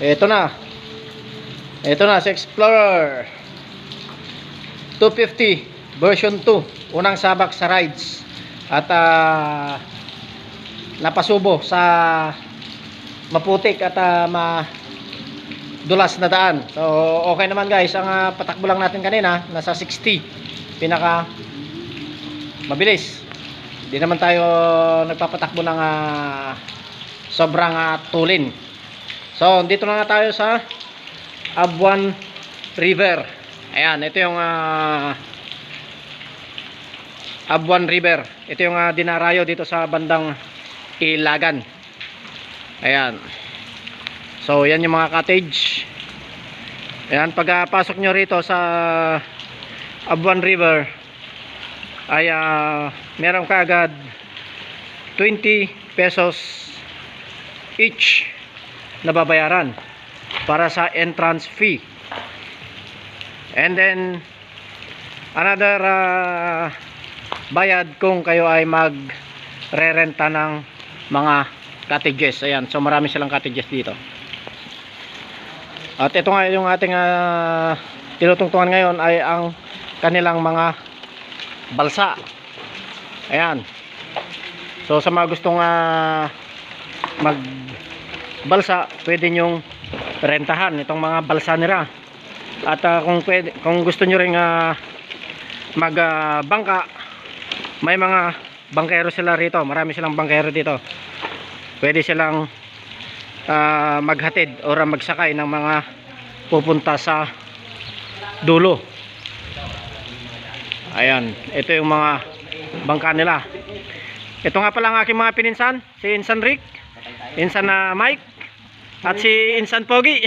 Ito na. Ito na, si Explorer. 250 version 2. Unang sabak sa rides. At ah, napasubo sa maputik at ah, ma dulas na daan. So, okay naman guys. Ang ah, patakbo lang natin kanina, nasa 60. Pinaka mabilis. Hindi naman tayo nagpapatakbo ng ah, sobrang ah, tulin. So, dito na nga tayo sa Abuan River. Ayan, ito yung ah, Abuan River. Ito yung ah, dinarayo dito sa bandang Ilagan. Ayan. So, yan yung mga cottage. Ayan, pagpasok nyo rito sa Abuan River, ay ah, meron ka agad 20 pesos each na babayaran para sa entrance fee. And then another ah, bayad kung kayo ay mag rerenta ng mga cottages. Ayan, so marami silang cottages dito. At ito nga yung ating ah, tinutungtungan ngayon ay ang kanilang mga balsa. Ayan. So sa mga gustong ah, mag balsa, pwede nyong rentahan itong mga balsa nila. At ah, kung pwede, kung gusto nyo ring ah, mag ah, bangka, may mga bangkero sila rito. Marami silang bangkero dito. Pwede silang ah, maghatid o magsakay ng mga pupunta sa dulo. Ayan, ito yung mga bangka nila. Ito nga pala ang aking mga pininsan, si Insan Rick, Insan na Mike, at si Insan Pogi.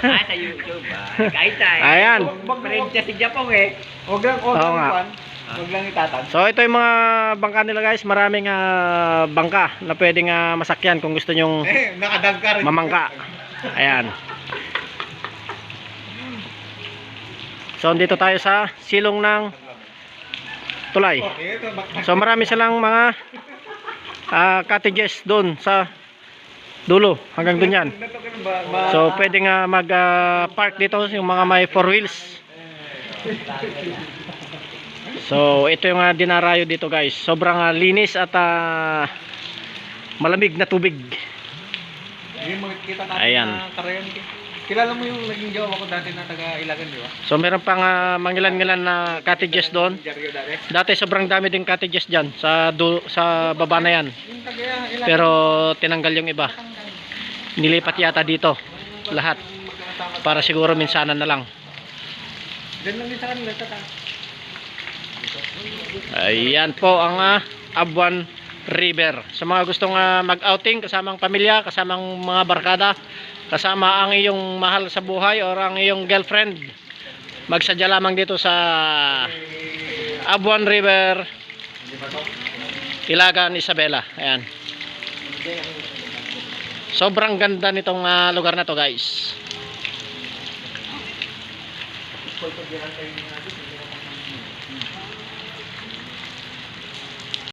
Ah, sa. Ayan. Si Japong eh. Huwag lang, ipan. Huwag lang itatan. So ito yung mga bangka nila guys, maraming ah, bangka na pwedeng ah, masakyan kung gusto nyong Eh, mamangka. Ayan. So dito tayo sa silong ng tulay. So marami silang mga ah, cottages doon sa dulo hanggang doon yan. Ito ka na ba- ba- So pwedeng ah, mag-park dito yung mga may four wheels. So ito yung ah, dinarayo dito guys. Sobrang ah, linis at ah, malamig na tubig. Ayan. Kilala mo yung naging jowa ko dati na taga Ilagan, di ba? So meron pang ah, mangilan-ngilan na cottages doon. Jaryo dati. Dati sobrang dami din cottages diyan sa du- sa baba na yan. Yung taga Ilagan. Pero tinanggal yung iba. Nilipat yata dito lahat para siguro minsanan na lang. Diyan lang din sa kanila. Tata. Ayan po ang ah, Abuan River. Sa mga gustong ah, mag-outing kasamang pamilya, kasamang mga barkada, kasama ang iyong mahal sa buhay or ang iyong girlfriend, magsadya lamang dito sa Abuan River, Ilagan, Isabela. Ayan. Sobrang ganda nitong ah, lugar na to guys.